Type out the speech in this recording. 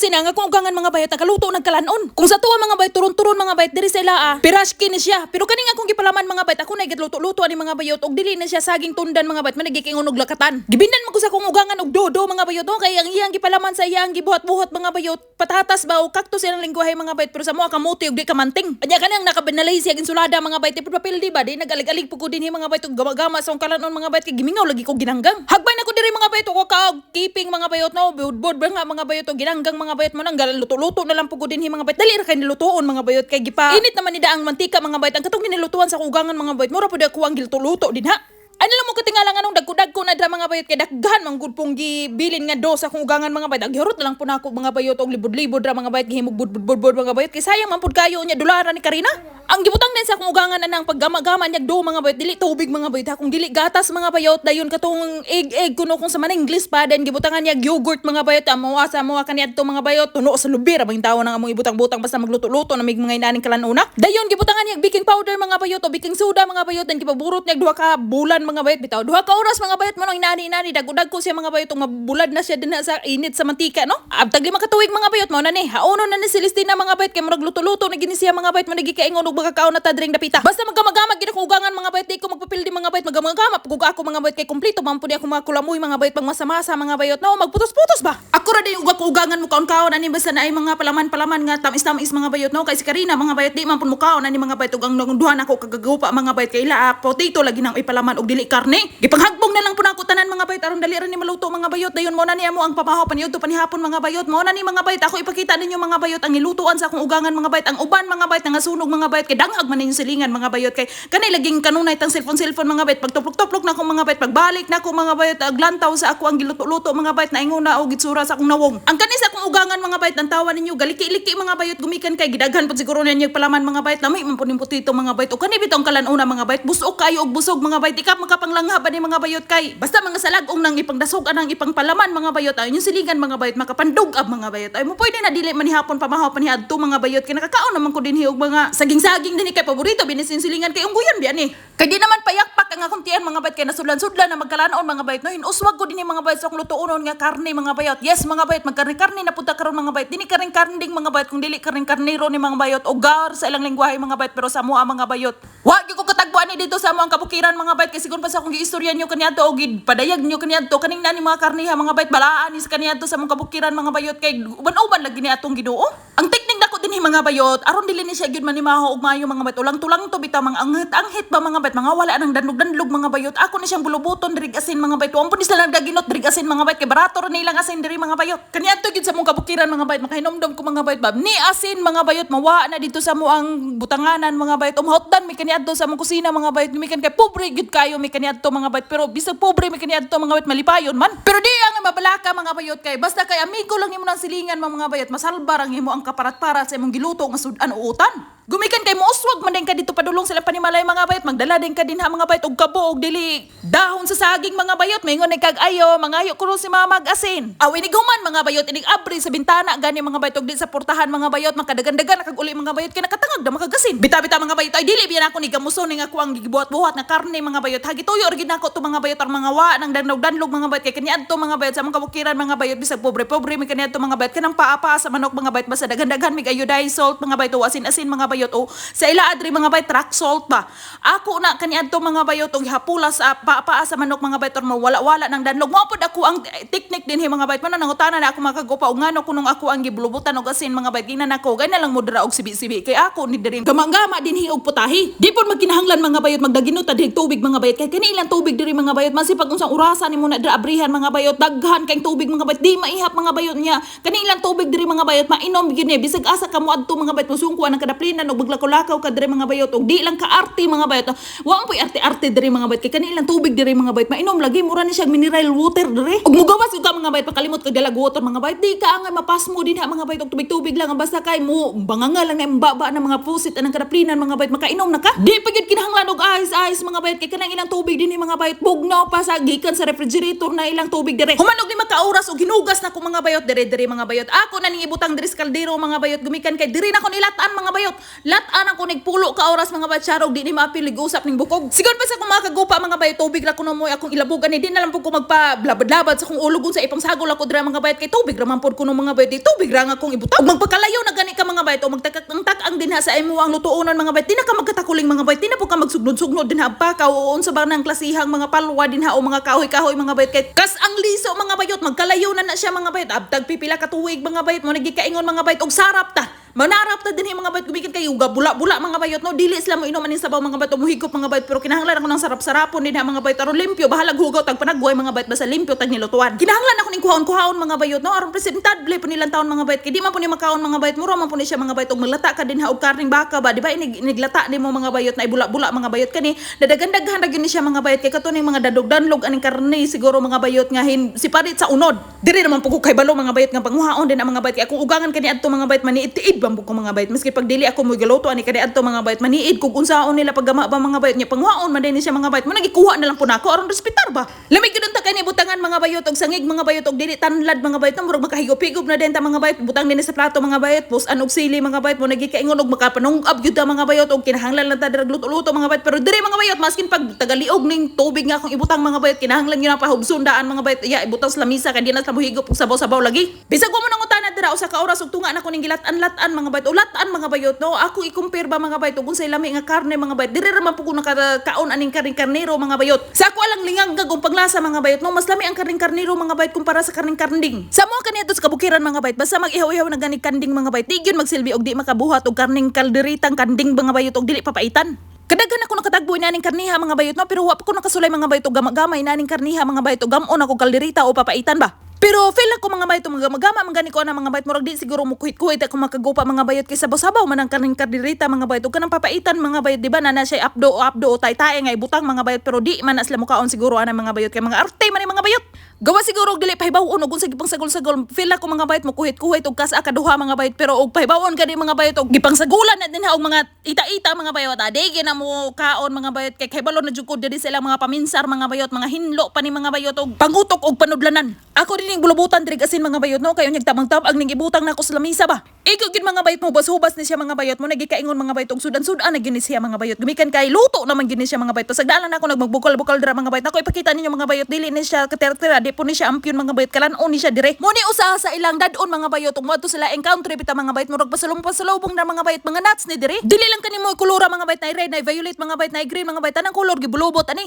kusina nga kung ugangan mga bayot nakaluto nagkalanon. Kung sa tuwa mga bayot turon-turon mga bayot diri sa ilaa, pirashki ni siya. Pero kani nga kung gipalaman mga bayot ako na luto-luto ani mga bayot og dili na siya saging tundan mga bayot manigikingon og lakatan. Gibindan mo ko sa kung ugangan og dodo mga bayot kay ang iyang gipalaman sa iyang gibuhat-buhat mga bayot patatas ba o kaktus ang lingwahe mga bayot pero sa mo kamuti og di kamanting. Anya kanang nakabinalay siya insulada mga bayot ipod papel di ba di nagalig-alig po ko din mga bayot og gama-gama sa akong kalanon mga bayot kay gimingaw lagi ko ginanggang. Hagbay na ko diri mga bayot ko ka keeping mga bayot no budbud ba nga mga bayot og ginanggang mga bayot mo nang galan luto-luto na lang ko din mga bayot. Dali ra kay nilutoon mga bayot kay gipa init naman ni daang mantika mga bayot. Ang katong ginilutuan sa kugangan mga bayot mura pud ako ang giluto-luto din ha ano lang mo katingala nga nung dagko-dagko na mga bayot kay daghan man gud pong gibilin nga do sa kung ugangan mga bayot. Aghirot na lang po nako mga bayot og libod-libod ra mga bayot gihimog budbud mga bayot kay sayang man pud kayo nya dolaran ni Karina. Ang gibutang din sa kung ugangan na nang paggama-gama nya do mga bayot dili tubig mga bayot kung dili gatas mga bayot dayon katong egg-egg kuno kung sa man English pa then gibutangan niya yogurt mga bayot amo sa mo kaniadto mga bayot tuno sa lubir abang tawo nang among ibutang-butang basta magluto-luto na mig mga inaning kalanuna. Dayon gibutangan niya baking powder mga bayot o baking soda mga bayot then gipaburot niya duha ka bulan mga bayot bitaw duha ka oras mga bayot mo nang inani-inani dagko-dagko siya mga bayot ug mabulad na siya din sa init sa mantika no. Abtag lima ka tuig mga bayot mo na ni haono na ni Celestina mga bayot kay murag luto-luto na gini siya mga bayot mo nagikaingon og magakaon na ta dring dapita. Basta magamagama gid ako ugangan mga bayot di ko magpapildi mga bayot magamagama pug ako mga bayot kay kumpleto man pud ako mga kulamoy mga bayot pag masamasa mga bayot no magputos-putos ba. Ako ra din ug ako ugangan mo kaon-kaon ani basta na ay mga palaman-palaman nga tamis-tamis mga bayot no kay si Karina mga bayot di man pud mukaon ani mga bayot ug ang duha na ko kagagupa mga bayot kay ila potato lagi nang ipalaman og dili karne. Gipanghagbong na lang po nako tanan mga bayot aron dali ra ni maluto mga bayot dayon mo na niya mo ang pabaho paniudto panihapon mga bayot mo na ni mga bayot ako ipakita ninyo mga bayot ang ilutuan sa akong ugangan mga bayot ang uban mga bayot nga sunog mga bayot kay danghag man ninyo silingan mga bayot kay kanay laging kanunay tang cellphone cellphone mga bayot pag tuplok-tuplok na akong mga bayot pagbalik na ako mga bayot aglantaw sa ako ang giluto-luto mga bayot na inguna o gitsura sa akong nawong ang kanis akong ugangan mga bayot ang tawa ninyo galiki-liki mga bayot gumikan kay gidaghan pud siguro ninyo palaman mga bayot na may man pud putito mga bayot o kani bitong kalanuna mga bayot busog kayo og busog mga bayot ikap makapanglangha ba ni mga bayot kay basta mga salagong nang ipangdasog anang ipangpalaman mga bayot ay inyong silingan mga bayot makapandog ab mga bayot ay mo pwede na dili manihapon pamahaw paniadto mga bayot kay nakakaon naman ko din hiog mga saging-saging din kay paborito binisin silingan kay ungguyan biyan ni kay di naman payakpak ang akong tiyan mga bayot kay nasudlan-sudlan na magkalanon mga bayot no hinuswag ko din yung mga bayot sa akong nga karne mga bayot yes mga bayot magkarne-karne na punta karon mga bayot dini karing karne mga bayot kung dili karing karnero ni mga bayot o gar sa ilang lengguwahe mga bayot pero sa mua mga bayot wa gyud ko katagbuan ni dito sa mo ang kabukiran mga bayot kay sigon pa sa akong giistorya nyo kaniadto o gid padayag nyo kaniadto kaning nani mga karniha mga bayot balaan ni sa kaniadto sa mong kabukiran mga bayot kay uban-uban lagi ni atong Ginoo. Ang teknik hi mga bayot aron dili ni siya gyud manimaho og maayo mga bayot ulang tulang to bitaw mga anghit ba mga bayot mga wala nang danlog-danlog mga bayot ako ni siyang bulubuton diri asin mga bayot ni sila nagaginot diri asin mga bayot kay barato ra nilang asin diri mga bayot kaniadto gid sa mong kabukiran mga bayot makahinomdom ko mga bayot bab ni asin mga bayot mawa na dito sa mo ang butanganan mga bayot umhotdan mi kaniadto sa mong kusina mga bayot gumikan kay pobre gid kayo mi kaniadto mga bayot pero bisag pobre mi kaniadto mga bayot malipayon man pero di ang mabalaka mga bayot kay basta kay amigo lang nimo nang silingan mga bayot masalbar ang imo ang kaparat-parat sa imong giluto nga sudan o utan. Gumikan kay mooswag man din ka dito padulong sila panimalay mga bayot magdala din ka din ha mga bayot og kabo og dili dahon sa saging mga bayot maingon kag ayo mangayo kuno si mama mag-asin aw inig human mga bayot inig abri sa bintana gani mga bayot og di sa portahan mga bayot makadagan-dagan kag uli mga bayot kay nakatangag na makagasin bita-bita mga bayot ay dili biyan ako ni gamuso ni nga kuang gibuhat-buhat na karne mga bayot hagi tuyo or gid nako to mga bayot ang mga wa nang danlog-danlog mga bayot kay kaniadto mga bayot sa mga kabukiran mga bayot bisag pobre-pobre mi kaniadto mga bayot kanang paapa sa manok mga bayot basta dagan-dagan mig iodized salt mga bayot o asin-asin mga bayot o sa ila adri mga bayot rock salt ba? Ako na kaniadto mga bayot og hapula sa paapa sa manok mga bayot or mawala-wala nang danlog. Mo pod ako ang technique din hi mga bayot man nangutana na ako makagupa. Og ngano kunong ako ang giblubutan og asin mga bayot ginan ako gay na lang mo dira og sibi-sibi. Kay ako ni diri. Gamang-gama din hi og putahi. Di pod magkinahanglan mga bayot magdaginot dihig tubig mga bayot kay kani ilang tubig diri mga bayot masipag unsang urasan nimo na abrihan mga bayot daghan kay tubig mga bayot di maihap mga bayot niya. Kani ilang tubig diri mga bayot mainom gini bisag asa kamo adto mga bayot musungkuan ang kadaplinan og baglakaw ka diri mga bayot og di lang ka arte mga bayot wa po arte-arte diri mga bayot kay kani ilang tubig diri mga bayot mainom lagi mura ni siya mineral water diri og mugawas ug ka mga bayot pakalimot ka dalag water mga bayot di ka angay mapas mo din ha mga bayot og tubig-tubig lang ang basta kay mo banganga lang na imbaba ng mga pusit anang kadaplinan mga bayot makainom na ka di pa gyud kinahanglan og ice ice mga bayot kay kanang ilang tubig din mga bayot bugnaw pa sa gikan sa refrigerator na ilang tubig diri humanog di makauras og hinugas na ko mga bayot diri diri mga bayot ako na ning ibutang diri kaldero mga bayot gumikan kay diri na ko nilatan mga bayot latan ako nagpulo ka oras mga bayot charog di ni mapilig usap ning bukog sigon pa sa kung makagupa mga bayot tubig ra kuno mo akong ilabog ani di na lang pud ko magpa blabad-labad sa kung ulog sa ipang sagol ako dira mga bayot kay tubig ra man pud kuno mga bayot dito bigra nga kong ibutang. Magpakalayo na gani ka mga bayot o magtakak ang dinha sa imo ang lutuonon mga bayot. Di na ka magkatakuling mga bayot. Di na po ka magsugnod-sugnod dinha pa ka o unsa ba nang klasihang mga palwa dinha o mga kahoy-kahoy mga bayot kay kas ang liso mga bayot magkalayo na na siya mga bayot. Abtag pipila ka tuig mga bayot mo nagikaingon mga bayot og sarap ta. Manarap ta din mga bayot gumikan kayo ga bula-bula mga bayot no dili sila mo inom anin sabaw mga bayot muhigop mga bayot pero kinahanglan ako ng sarap-sarapon din ha mga bayot aron limpyo bahalag hugaw tag panagbuhay mga bayot basta limpyo tag nilutuan kinahanglan ako ning kuhaon-kuhaon mga bayot no aron presentable po nilang taon mga bayot kay di man po ni makaon mga bayot mura man po ni siya mga bayot og malata ka din ha og karning baka ba di ba inig iniglata nimo mga bayot na ibula-bula mga bayot kani dadagan-daghan ra gyud ni siya mga bayot kay katuning mga dadog-danlog aning karne siguro mga bayot nga hin si parit sa unod diri naman po kay balo mga bayot nga panghuhaon din ang mga bayot kay akong ugangan kani adto mga bayot maniid-tiid bambog ko mga bayot miski pag dili ako mo galoto ani kani adto mga bayot maniid kung unsaon nila paggama ba mga bayot nya panghuhaon man din ni siya mga bayot mo nagikuha na lang po nako aron respetar ba? Lamig gyud ta kani butangan mga bayot og sangig mga bayot og dili tanlad mga bayot murag makahigop-higop na din ta mga bayot butang din sa plato mga bayot pus anog sili mga bayot mo nagikaingon og makapanungab gyud ta mga bayot og kinahanglan lang ta luto-luto mga bayot pero diri mga bayot maskin pag tagaliog ning tubig nga akong ibutang mga bayot kinahanglan gyud na pahubsundaan mga bayot ya ibutang sa lamisa kay di na sa muhigop og sabaw-sabaw lagi. Bisag mo nang dira usa ka oras og tunga na ko ning gilat-an-latan mga bayot ulat-an mga bayot no? Ako i-compare ba mga bayot ug unsay lami nga karne mga bayot diri ra man po ko nakakaon aning karning karnero mga bayot. Sa ako alang lingang gagong paglasa mga bayot no? Mas lami ang karning karnero mga bayot kumpara sa karning karnding. Sa mo kaniadto sa kabukiran mga bayot basta mag-ihaw-ihaw na gani kanding mga bayot di gyud magsilbi og di makabuhat og karning kalderitang kanding mga bayot og dili papaitan. Kadaghan ako nakatagbo inaning karniha mga bayot no? Pero wa pa ko nakasulay mga bayot og gamay inaning karniha mga bayot gamon ako kalderita o papaitan ba. Pero feel ako mga bayot mga magama man gani ko na mga bayot. Murag di siguro mo kuhit-kuhit ako makagupa mga bayot kay sabaw-sabaw man ang karning kalderita mga bayot. Og kanang papaitan mga bayot di ba? Na na siya updo updo o tay-tay nga ibutang mga bayot. Pero di man na sila mukaon siguro ana mga bayot. Kay mga arte man mga bayot. Gawa siguro og dili pahibawon og unsay gipang sagol-sagol feel ako mga bayot mo kuhit-kuhit og kas akaduha mga bayot pero og pahibawon gani mga bayot og gipang sagulan na din og mga ita-ita mga bayot ade gina mo kaon mga bayot kay kahibalo na jud ko diri sila mga paminsar mga bayot mga hinlo pa ni mga bayot og pangutok og panudlanan. Ako din ning bulubutan diri asin mga bayot no kayo nyag tamang-tab ang ning ibutang nako sa lamisa ba. Ikaw gid mga bayot mo hubas-hubas ni siya mga bayot mo nagikaingon mga bayot og sudan-sudan na gini siya mga bayot. Gumikan kay luto naman gini siya mga bayot. Sagdalan ako nagmagbukal-bukal dira mga bayot. Ako ipakita ninyo mga bayot dili ni siya katertera di po ni siya ampion mga bayot kalan ni siya dire. Mo ni usaha sa ilang dadon mga bayot ug moadto sila encounter bita mga bayot murag pasalong pasalubong na mga bayot mga nuts ni dire. Dili lang kanimo kulura mga bayot na red na violet mga bayot na green mga bayot tanang kulor gibulubot ani.